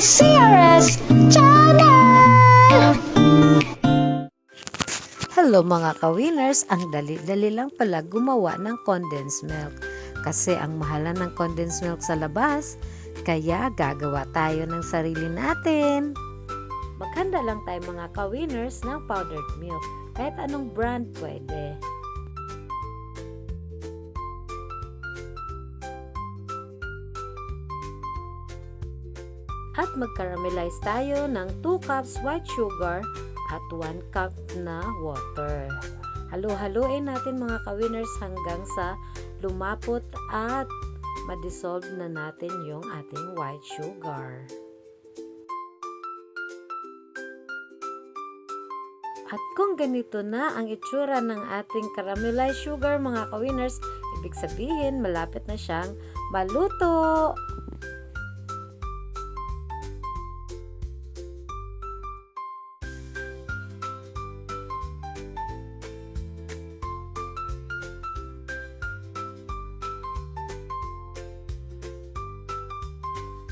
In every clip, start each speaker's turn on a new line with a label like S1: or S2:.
S1: CRS Channel! Hello mga ka-winners! Ang dali-dali lang pala gumawa ng condensed milk. Kasi ang mahalan ng condensed milk sa labas, kaya gagawa tayo ng sarili natin. Maghanda lang tayo mga ka-winners ng powdered milk. Kahit anong brand pwede. At mag-caramelize tayo ng 2 cups white sugar at 1 cup na water. Halo-haloin natin mga ka-winners hanggang sa lumapot at ma-dissolve na natin yung ating white sugar. At kung ganito na ang itsura ng ating caramelized sugar mga ka-winners, ibig sabihin malapit na siyang maluto.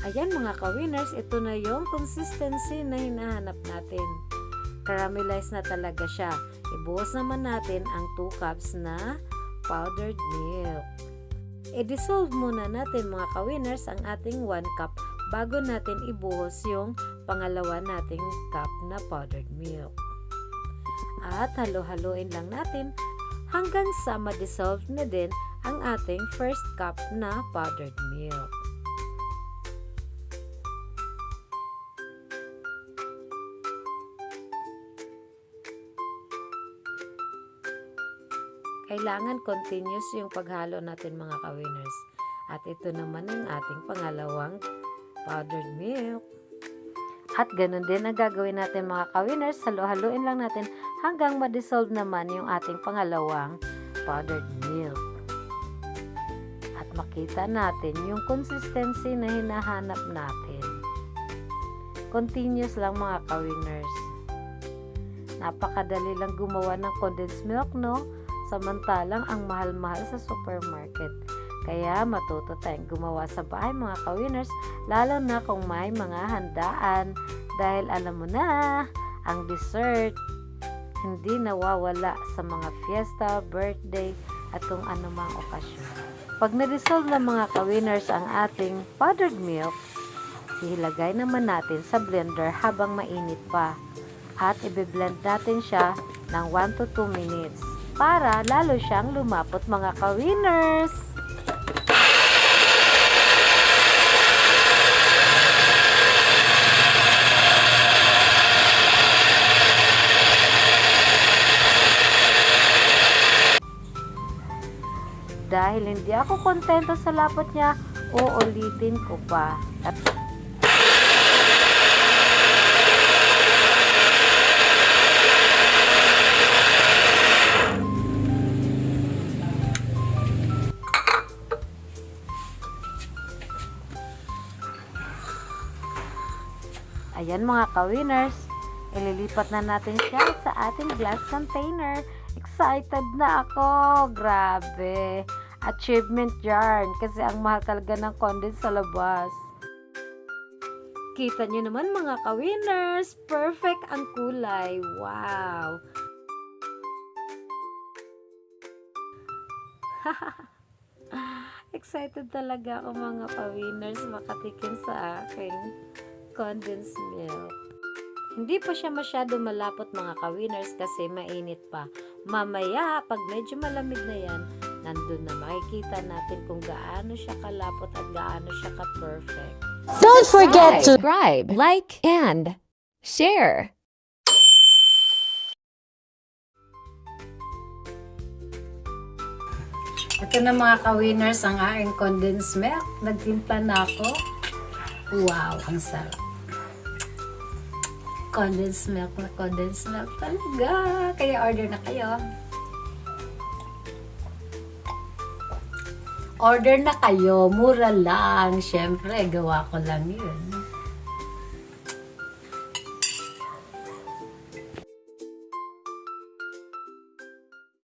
S1: Ayan mga ka-winners, ito na yung consistency na hinahanap natin. Caramelize na talaga siya. Ibuhos naman natin ang 2 cups na powdered milk. I-dissolve muna natin mga ka-winners ang ating 1 cup bago natin ibuhos yung pangalawa nating cup na powdered milk. At halo-haloin lang natin hanggang sa ma-dissolve na din ang ating first cup na powdered milk. Kailangan continuous yung paghalo natin mga ka-winners. At ito naman ang ating pangalawang powdered milk. At ganun din ang gagawin natin mga ka-winners. Halo-haluin lang natin hanggang ma-dissolve naman yung ating pangalawang powdered milk. At makita natin yung consistency na hinahanap natin. Continuous lang mga ka-winners. Napakadali lang gumawa ng condensed milk, no? Samantalang ang mahal-mahal sa supermarket. Kaya matuto tayong gumawa sa bahay mga ka-winners, lalo na kung may mga handaan. Dahil alam mo na, ang dessert hindi nawawala sa mga fiesta, birthday, at kung anumang okasyon. Pag na-dissolve na mga ka-winners ang ating powdered milk, ihilagay naman natin sa blender habang mainit pa. At i-blend natin siya ng 1 to 2 minutes para lalo siyang lumapot mga ka-winners. Dahil hindi ako kontento sa lapot niya, uulitin ko pa. Ayan mga ka-winners, ililipat na natin siya sa ating glass container. Excited na ako! Grabe! Achievement yarn kasi ang mahal talaga ng condensed sa labas. Kita nyo naman mga ka-winners, perfect ang kulay. Wow! Excited talaga ako mga ka-winners makatikim sa aking condensed milk. Hindi pa siya masyado malapot mga ka-winners kasi mainit pa. Mamaya, pag medyo malamig na yan, nandun na makikita natin kung gaano siya kalapot at gaano siya ka-perfect.
S2: Don't forget to
S3: subscribe, like, and share.
S1: Ito na mga ka-winners ang aking condensed milk. Nagtimpla na ako. Wow, ang sarap. Condensed milk na condensed milk talaga. Kaya order na kayo. Order na kayo. Mura lang. Siyempre, gawa ko lang yun.